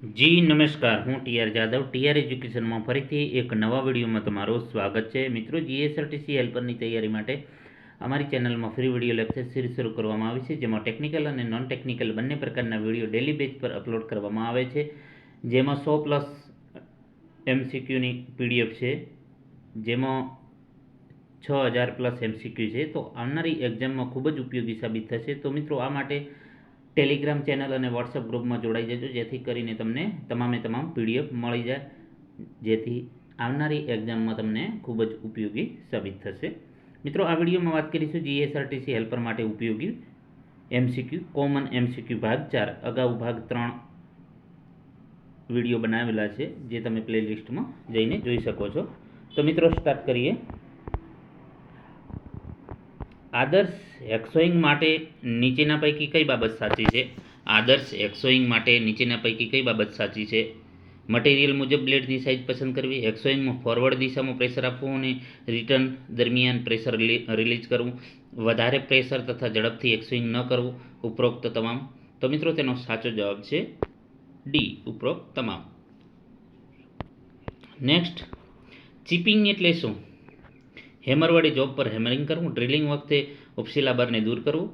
જી, નમસ્કાર. હું TR Jadav TR એજ્યુકેશનમાં ફરીથી એક નવા વિડીયોમાં તમારું સ્વાગત છે. મિત્રો, જીએસઆરટીસી હેલ્પરની તૈયારી માટે અમારી ચેનલમાં ફ્રી વીડિયો લેક્ચર સિરીઝ શરૂ કરવામાં આવી છે, જેમાં ટેકનિકલ અને નોન ટેકનિકલ બંને પ્રકારના વીડિયો ડેલી બેઝ પર અપલોડ કરવામાં આવે છે. જેમાં સો પ્લસ એમસીક્યુની પીડીએફ છે, જેમાં છ હજાર પ્લસ એમસીક્યુ છે. તો આવનારી એક્ઝામમાં ખૂબ જ ઉપયોગી સાબિત થશે. તો મિત્રો, આ માટે ટેલિગ્રામ ચેનલ અને વોટ્સઅપ ગ્રુપમાં જોડાઈ જજો, જેથી કરીને તમને તમામે તમામ પીડીએફ મળી જાય. જેથી આવનારી એક્ઝામમાં તમને ખૂબ જ ઉપયોગી સાબિત થશે. મિત્રો, આ વિડીયોમાં વાત કરીશું જીએસઆરટીસી હેલ્પર માટે ઉપયોગી એમસીક્યુ કોમન એમસીક્યુ ભાગ ચાર. અગાઉ ભાગ ત્રણ વીડિયો બનાવેલા છે, જે તમે પ્લેલિસ્ટમાં જઈને જોઈ શકો છો. તો મિત્રો સ્ટાર્ટ કરીએ. આદર્શ એક્સોઈંગ માટે નીચેના પૈકી કઈ બાબત સાચી છે? આદર્શ એક્સોઈંગ માટે નીચેના પૈકી કઈ બાબત સાચી છે? મટીરિયલ મુજબ બ્લેડની સાઇઝ પસંદ કરવી એક્સોઈંગમાં ફોરવર્ડ દિશામાં પ્રેશર આપવું અને રિટર્ન દરમિયાન પ્રેશર રિલીઝ કરવું. વધારે પ્રેશર તથા ઝડપથી એક્સોઈંગ ન કરવું, ઉપરોક્ત તમામ. તો મિત્રો, તેનો સાચો જવાબ છે ડી ઉપરોક્ત તમામ. નેક્સ્ટ ચીપિંગ એટલે શું? હેમર વડે જોબ પર હેમરિંગ કરવું ડ્રિલિંગ વખતે ઉપસીલા બારને દૂર કરવું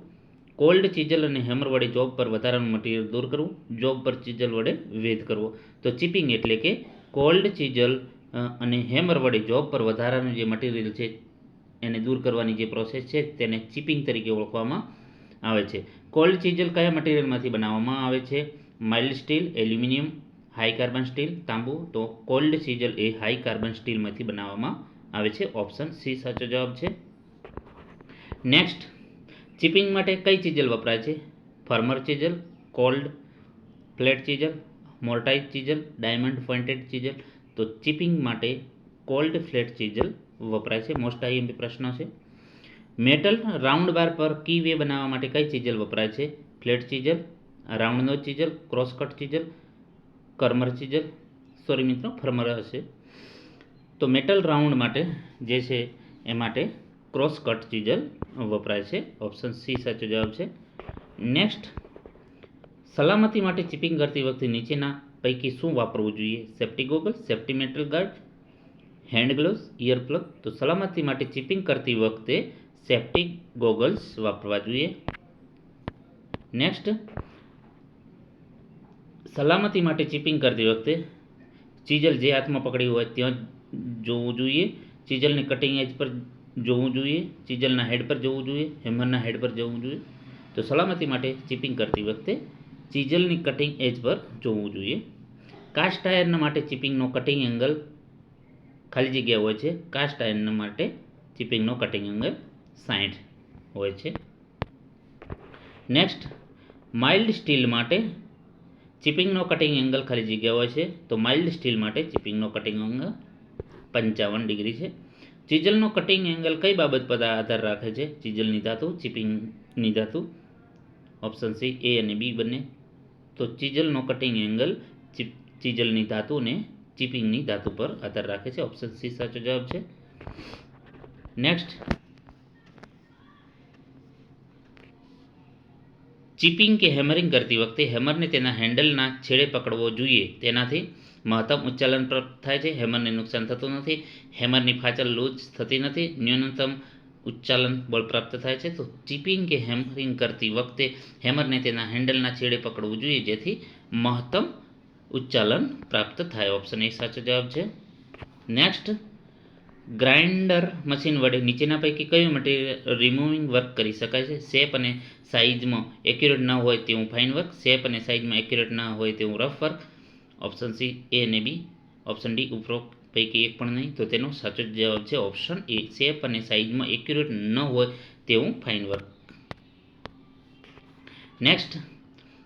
કોલ્ડ ચીજલ અને હેમર વડે જોબ પર વધારાનું મટીરિયલ દૂર કરવું જોબ પર ચીજલ વડે વેધ કરવો. તો ચીપિંગ એટલે કે કોલ્ડ ચીજલ અને હેમર વડે જોબ પર વધારાનું જે મટીરિયલ છે, એને દૂર કરવાની જે પ્રોસેસ છે, તેને ચીપિંગ તરીકે ઓળખવામાં આવે છે. કોલ્ડ ચીજલ કયા મટીરિયલમાંથી બનાવવામાં આવે છે? Mild steel aluminium high carbon steel તાંબુ. તો કોલ્ડ ચીજલ એ હાઈ કાર્બન સ્ટીલમાંથી બનાવવામાં આવે છે ઓપ્શન સી સાચો જવાબ છે. નેક્સ્ટ ચીપિંગ માટે કઈ ચીજલ વપરાય છે? Firmer chisel cold flat chisel mortise chisel diamond pointed chisel. તો ચીપિંગ માટે કોલ્ડ ફ્લેટ ચીજલ વપરાય છે. મોસ્ટ આઈએમપી પ્રશ્ન છે. મેટલ રાઉન્ડ બાર પર કી વે બનાવવા માટે કઈ ચીજલ વપરાય છે? ફ્લેટ ચીજલ રાઉન્ડનો ચીજલ ક્રોસકટ ચીજલ, કર્મર ચીજલ. સોરી મિત્રો ફર્મર હશે. તો મેટલ રાઉન્ડ માટે જે છે, એ માટે ક્રોસ કટ ચીજલ વપરાય છે. ઓપ્શન સી સાચો જવાબ છે. નેક્સ્ટ સલામતી માટે ચીપિંગ કરતી વખતે નીચેના પૈકી શું વાપરવું જોઈએ? Safety goggle safety metal guard hand gloves earplug તો સલામતી માટે ચીપિંગ કરતી વખતે સેફ્ટી ગોગલ્સ વાપરવા જોઈએ. નેક્સ્ટ સલામતી માટે ચીપિંગ કરતી વખતે ચીજલ જે હાથમાં પકડી હોય, ત્યાં જોવું જોઈએ. ચીજલની કટિંગ એજ પર જોવું જોઈએ. ચીજલના હેડ પર જોવું જોઈએ. હેમરના હેડ પર જવું જોઈએ. તો સલામતી માટે ચીપિંગ કરતી વખતે ચીજલની કટિંગ એજ પર જોવું જોઈએ. કાસ્ટ આયર્ન માટે ચીપિંગનો કટિંગ એંગલ ખાલી જગ્યા હોય છે. કાસ્ટ આયર્ન માટે ચીપિંગનો કટિંગ એંગલ સાઠ હોય છે. નેક્સ્ટ માઇલ્ડ સ્ટીલ માટે ચીપિંગનો કટિંગ એંગલ ખાલી જગ્યા હોય છે. તો માઇલ્ડ સ્ટીલ માટે ચીપિંગનો કટિંગ એંગલ પંચાવન ડિગ્રી છે. ચીજલનો કટિંગ એંગલ કઈ બાબત પર આધાર રાખે છે? ચીજલની ધાતુ, ચીપિંગની ધાતુ ઓપ્શન સી એ અને બી બંને. તો ચીજલનો કટિંગ એંગલ ચીજલની ધાતુ અને ચીપિંગની ધાતુ પર આધાર રાખે છે. ઓપ્શન સી સાચો જવાબ છે. નેક્સ્ટ ચીપિંગ કે હેમરિંગ કરતી વખતે હેમરને તેના હેન્ડલના છેડે પકડવો જોઈએ. તેનાથી મહત્તમ ઉચ્ચાલન પ્રાપ્ત થાય છે. હેમરને નુકસાન થતું નથી. હેમરની ફાચલ લૂઝ થતી નથી. ન્યૂનતમ ઉચ્ચાલન બળ પ્રાપ્ત થાય છે. તો ચીપિંગ કે હેમરિંગ કરતી વખતે હેમરને તેના હેન્ડલના છેડે પકડવું જોઈએ. જેથી મહત્તમ ઉચ્ચાલન પ્રાપ્ત થાય. ઓપ્શન એ સાચો જવાબ છે. નેક્સ્ટ, ગ્રાઇન્ડર મશીન વડે નીચેના પૈકી કયું મટીરિયલ રિમૂવિંગ વર્ક કરી શકાય છે? શેપ અને સાઇઝમાં એક્યુરેટ ન હોય તેવું ફાઇન વર્ક. શેપ અને સાઇઝમાં એક્યુરેટ ન હોય તેવું rough work. Option C A અને બી ઓપ્શન ડી ઉપરોક્ત પૈકી એક પણ નહીં. તો તેનો સાચો જવાબ છે ઓપ્શન એ શેપ અને સાઇઝમાં એક્યુરેટ ન હોય તેવું ફાઇન વર્ક નેક્સ્ટ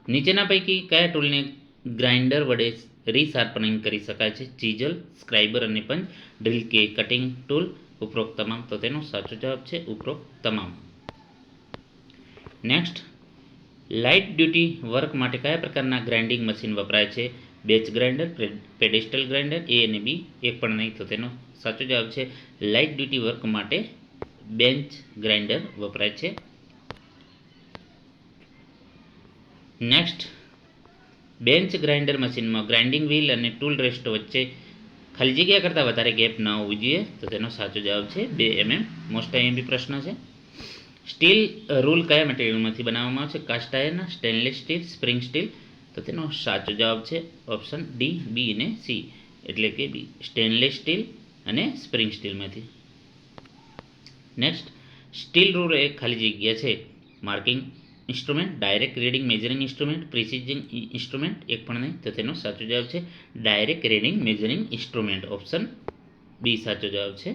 નીચેના પૈકી કયા ટૂલને ગ્રાઇન્ડર વડે રીશાર્પનિંગ કરી શકાય છે? ચીઝલ સ્ક્રાઇબર અને પંચ ડ્રિલ કે કટિંગ ટૂલ ઉપરોક્ત તમામ. તો તેનો સાચો જવાબ છે ઉપરોક્ત તમામ. નેક્સ્ટ લાઇટ ડ્યુટી વર્ક માટે કયા પ્રકારના ગ્રાઇન્ડિંગ મશીન વપરાય છે? Bench grinder pedestal grinder, A અને બી, એક પણ નહીં તો તેનો સાચો જવાબ છે લાઇટ ડ્યુટી વર્ક માટે બેન્ચ ગ્રાઇન્ડર વપરાય છે. નેક્સ્ટ, બેન્ચ ગ્રાઇન્ડર મશીનમાં ગ્રાઇન્ડિંગ વ્હીલ અને ટૂલ રેસ્ટ વચ્ચે ખાલી જગ્યા કરતાં વધારે ગેપ ના હોવી જોઈએ તો તેનો સાચો જવાબ છે બે એમએમ. મોસ્ટ આઈએમપી પ્રશ્ન છે. સ્ટીલ રૂલ કયા મટીરિયલમાંથી બનાવવામાં આવે છે? Cast iron stainless steel spring steel તો તેનો સાચો જવાબ છે ઓપ્શન ડી, બી અને સી. એટલે કે બી. સ્ટેનલેસ સ્ટીલ અને સ્પ્રિંગ સ્ટીલમાંથી. નેક્સ્ટ, સ્ટીલ રૂલ એ ખાલી જગ્યા છે. Marking instrument, direct reading measuring instrument, precising instrument, એક પણ નહીં. તો તેનો સાચો જવાબ છે direct reading measuring instrument. Option B સાચો જવાબ છે.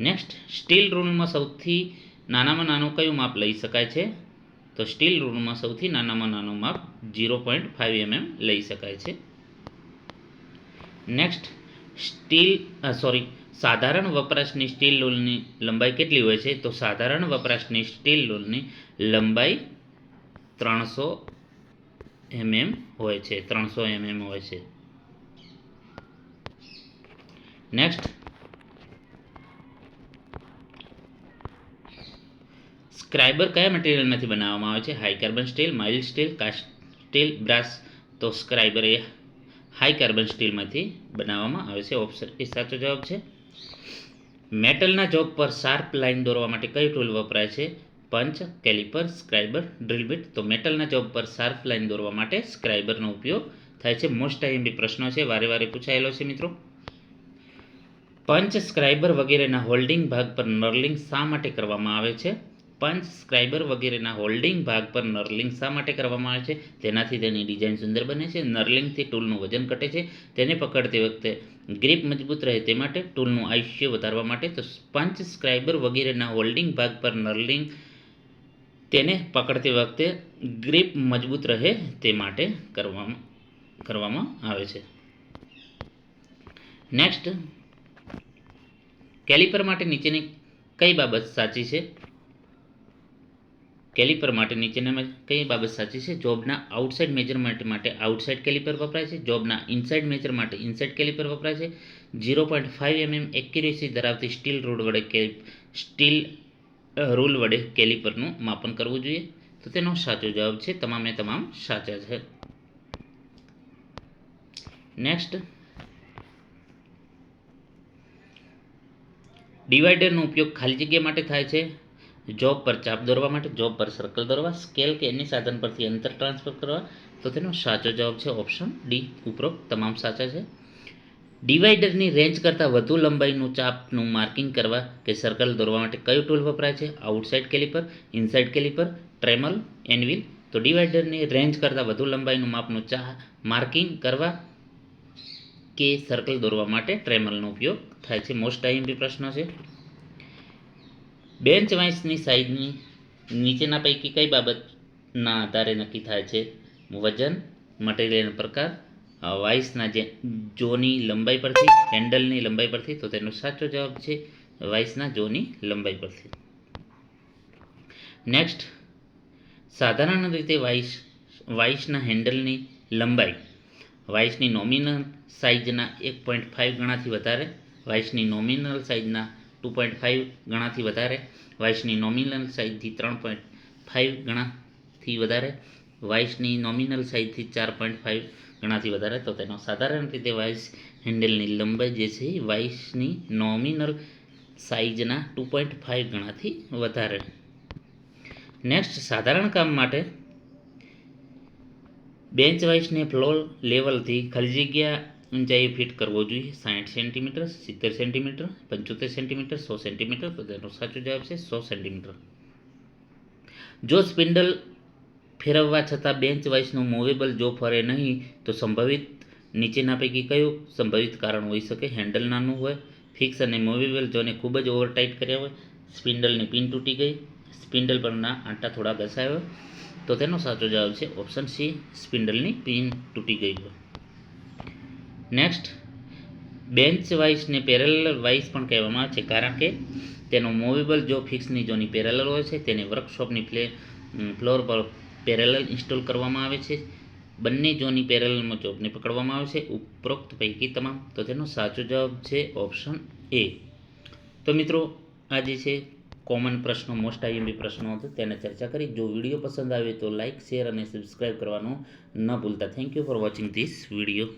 નેક્સ્ટ, સ્ટીલ રૂલમાં સૌથી નાનામાં નાનું કયું માપ લઈ શકાય છે? તો સ્ટીલ રૂલમાં સૌથી નાનામાં નાનું માપ ઝીરો પોઈન્ટ ફાઇવ એમએમ લઈ શકાય છે. નેક્સ્ટ સ્ટીલ સોરી સાધારણ વપરાશની સ્ટીલ રૂલની લંબાઈ કેટલી હોય છે? તો સાધારણ વપરાશની સ્ટીલ રૂલની લંબાઈ ત્રણસો એમએમ હોય છે, ત્રણસો એમએમ હોય છે. નેક્સ્ટ સ્ક્રાઇબર કયા મટીરિયલમાંથી બનાવવામાં આવે છે? High carbon steel mild steel cast steel brass તો સ્ક્રાઇબર એ હાઈ કાર્બન સ્ટીલમાંથી બનાવવામાં આવે છે. ઓપ્શન એ સાચો જવાબ છે. મેટલના જોબ પર શાર્પ લાઇન દોરવા માટે કયું ટૂલ વપરાય છે? Punch caliper scriber drill bit તો મેટલના જોબ પર શાર્પ લાઇન દોરવા માટે સ્ક્રાઇબરનો ઉપયોગ થાય છે. મોસ્ટ ટાઈમ બી પ્રશ્નો છે. વારે વારે પૂછાયેલો છે મિત્રો. પંચ સ્ક્રાઇબર વગેરેના હોલ્ડિંગ ભાગ પર નર્લિંગ શા માટે કરવામાં આવે છે? પંચ સ્ક્રાઇબર વગેરેના હોલ્ડિંગ ભાગ પર નર્લિંગ શા માટે કરવામાં આવે છે? તેનાથી તેની ડિઝાઇન સુંદર બને છે. નર્લિંગથી ટૂલનું વજન ઘટે છે. તેને પકડતી વખતે ગ્રીપ મજબૂત રહે તે માટે ટૂલનું આયુષ્ય વધારવા માટે તો પંચ સ્ક્રાઇબર વગેરેના હોલ્ડિંગ ભાગ પર નર્લિંગ તેને પકડતી વખતે ગ્રીપ મજબૂત રહે તે માટે કરવામાં કરવામાં આવે છે. નેક્સ્ટ કેલિપર માટે નીચેની કઈ બાબત સાચી છે? કેલિપર માટે નીચેનામાં કઈ બાબત સાચી છે? જોબના આઉટસાઇડ મેજરમેન્ટ માટે આઉટસાઇડ કેલિપર વપરાય છે. જોબના ઇનસાઇડ મેજર માટે ઇનસાઇડ કેલિપર વપરાય છે. Zero point five mm accuracy ધરાવતી સ્ટીલ રોડ વડે કે સ્ટીલ રૂલ વડે કેલિપરનું માપન કરવું જોઈએ? તો તેનો સાચો જવાબ છે. તમામે તમામ સાચા છે. નેક્સ્ટ. ડિવાઈડરનો ઉપયોગ ખાલી જગ્યા માટે થાય છે. જોબ પર ચાપ દોરવા માટે જોબ પર સર્કલ દોરવા સ્કેલ કે એની સાધન પરથી અંતર ટ્રાન્સફર કરવા. તો તેનો સાચો જવાબ છે ઓપ્શન ડી ઉપરોક્ત, તમામ સાચા છે. ડિવાઈડરની રેન્જ કરતાં વધુ લંબાઈનું ચાપનું માર્કિંગ કરવા કે સર્કલ દોરવા માટે કયું ટૂલ વપરાય છે? Outside caliper inside caliper trammel anvil તો ડિવાઈડરની રેન્જ કરતાં વધુ લંબાઈનું માપનું ચા માર્કિંગ કરવા કે સર્કલ દોરવા માટે ટ્રેમલનો ઉપયોગ થાય છે. મોસ્ટ આઈએમપી પ્રશ્ન છે. બેન્ચ વાઇસની સાઇઝની નીચેના પૈકી કઈ બાબતના આધારે નક્કી થાય છે? વજન મટીરિયલનો પ્રકાર વાઇસના જે જોની લંબાઈ પરથી, હેન્ડલની લંબાઈ પરથી, તો તેનો સાચો જવાબ છે વાઇસના જોની લંબાઈ પરથી. નેક્સ્ટ, સાધારણ રીતે વાઇસ, વાઇસના હેન્ડલની લંબાઈ, વાઇસની નોમિનલ સાઇઝના એક પોઈન્ટ ફાઇવ ગણાથી વધારે, વાઇસની નોમિનલ સાઇઝના ટુ પોઈન્ટ ફાઇવ ગણાથી વધારે, વાઇસની નોમિનલ સાઇઝથી ત્રણ પોઈન્ટ ફાઇવ ગણાથી વધારે, વાઇસની નોમિનલ સાઇઝથી ચાર પોઈન્ટ ફાઇવ ગણાથી વધારે. તો તેનો સાધારણ રીતે વાઇસ હેન્ડલની લંબાઈ જે છે વાઇસની નોમિનલ સાઇઝના ટુ પોઈન્ટ ફાઇવ ગણાથી વધારે. નેક્સ્ટ, સાધારણ કામ માટે બેન્ચ વાઇસને ફ્લોર લેવલથી ખાલી જગ્યા ઊંચાઈએ ફિટ કરવો જોઈએ. સાઠ સેન્ટીમીટર, સિત્તેર સેન્ટીમીટર, પંચોતેર સેન્ટીમીટર, સો સેન્ટીમીટર, તો તેનો સાચો જવાબ છે સો સેન્ટીમીટર. જો સ્પિન્ડલ ફેરવવા છતાં બેન્ચ વાઇસનું મૂવેબલ જો ફરે નહીં, તો સંભવિત નીચેના પૈકી કયું સંભવિત કારણ હોઈ શકે? હેન્ડલ નાનું હોય, ફિક્સ અને મૂવેબલ જોને ખૂબ જ ઓવરટાઇટ કર્યા હોય, સ્પિન્ડલની પિન તૂટી ગઈ, સ્પિન્ડલ પરના આંટા થોડા ઘસાયા તો તેનો સાચો જવાબ છે ઓપ્શન સી, સ્પિન્ડલની પિન તૂટી ગઈ હોય. નેક્સ્ટ બેન્ચ વાઇઝને પેરેલલ વાઇઝ પણ કહેવામાં આવે છે. કારણ કે તેનો મૂવેબલ જો ફિક્સની જોની પેરેલલ હોય છે, તેને વર્કશોપની પ્લે ફ્લોર પર પેરેલલ ઇન્સ્ટોલ કરવામાં આવે છે. બંને જોની પેરેલલમાં જોબને પકડવામાં આવે છે. ઉપરોક્ત પૈકી તમામ, તો તેનો સાચો જવાબ છે ઓપ્શન એ તો મિત્રો, આ જે છે કોમન પ્રશ્નો મોસ્ટ આઈએમપી પ્રશ્નો હતો, તેને ચર્ચા કરી. જો વીડિયો પસંદ આવે તો લાઇક શેર અને સબસ્ક્રાઈબ કરવાનું ન ભૂલતા. Thank you for watching this video